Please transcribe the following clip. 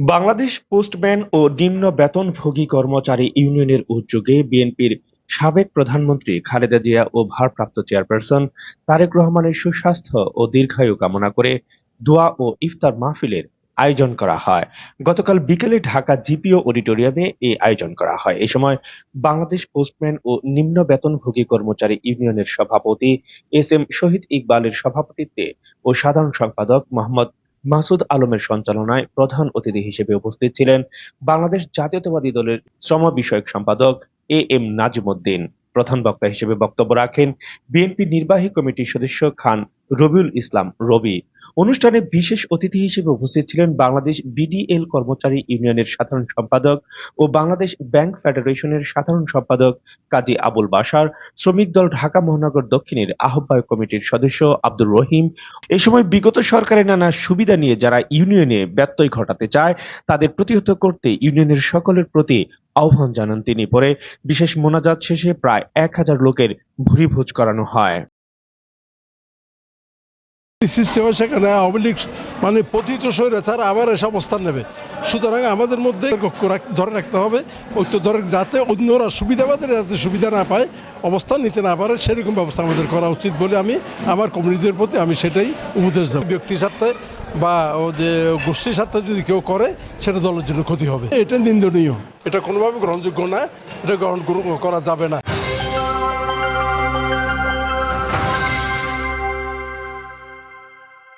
Bangladesh postman ও নিম্ন বেতনভোগী কর্মচারী ইউনিয়নের উদ্যোগে বিএনপির সাবেক প্রধানমন্ত্রী খালেদা জিয়া ও ভারপ্রাপ্ত চেয়ারপারসন তারেক রহমানের সুস্বাস্থ্য ও দীর্ঘায়ু কামনা করে দোয়া ও ইফতার মাহফিলের আয়োজন করা হয়। গতকাল বিকেলে ঢাকা জিপিও অডিটোরিয়ামে এই আয়োজন করা হয়। এ সময় বাংলাদেশ পোস্টম্যান ও নিম্ন বেতনভোগী কর্মচারী ইউনিয়নের সভাপতি এস এম শহীদ ইকবালের সভাপতিত্বে ও সাধারণ সম্পাদক মোহাম্মদ মাসুদ আলমের সঞ্চালনায় প্রধান অতিথি হিসেবে উপস্থিত ছিলেন বাংলাদেশ জাতীয়তাবাদী দলের শ্রম বিষয়ক সম্পাদক এ এম নাজমুদ্দিন। প্রধান বক্তা হিসেবে বক্তব্য রাখেন বিএনপি নির্বাহী কমিটির সদস্য খান রবিউল ইসলাম রবি। অনুষ্ঠানে বিশেষ অতিথি হিসেবে উপস্থিত ছিলেন বাংলাদেশ বিডিএল কর্মচারী ইউনিয়নের সাধারণ সম্পাদক ও বাংলাদেশ ব্যাংক ফেডারেশনের সাধারণ সম্পাদক কাজী আবুল বাশার, শ্রমিক দল ঢাকা মহানগর দক্ষিণের আহ্বায়ক কমিটির সদস্য আব্দুর রহিম। এ সময় বিগত সরকারের নানা সুবিধা নিয়ে যারা ইউনিয়নে ব্যত্যয় ঘটাতে চায়, তাদের প্রতিহত করতে ইউনিয়নের সকলের প্রতি আহ্বান জানান তিনি। পরে বিশেষ মোনাজাত শেষে প্রায় এক হাজার লোকের ভুরিভোজ করানো হয়। সিস্টেমে সেখানে আওয়ামী লীগ মানে পতিত স্বৈরাচার আবার এসে অবস্থান নেবে। সুতরাং আমাদের মধ্যে ধরে রাখতে হবে ঐক্য ধরে যাতে অন্যরা সুবিধাবাদের যাতে সুবিধা না পায়, অবস্থান নিতে না পারে, সেরকম ব্যবস্থা আমাদের করা উচিত বলে আমি, আমার কমিউনিটির প্রতি আমি সেটাই উপদেশ দেব। ব্যক্তির স্বার্থে বা যে গোষ্ঠীর স্বার্থে যদি কেউ করে, সেটা দলের জন্য ক্ষতি হবে। এটা নিন্দনীয়। এটা কোনোভাবে গ্রহণযোগ্য না, এটা গ্রহণ করা যাবে না।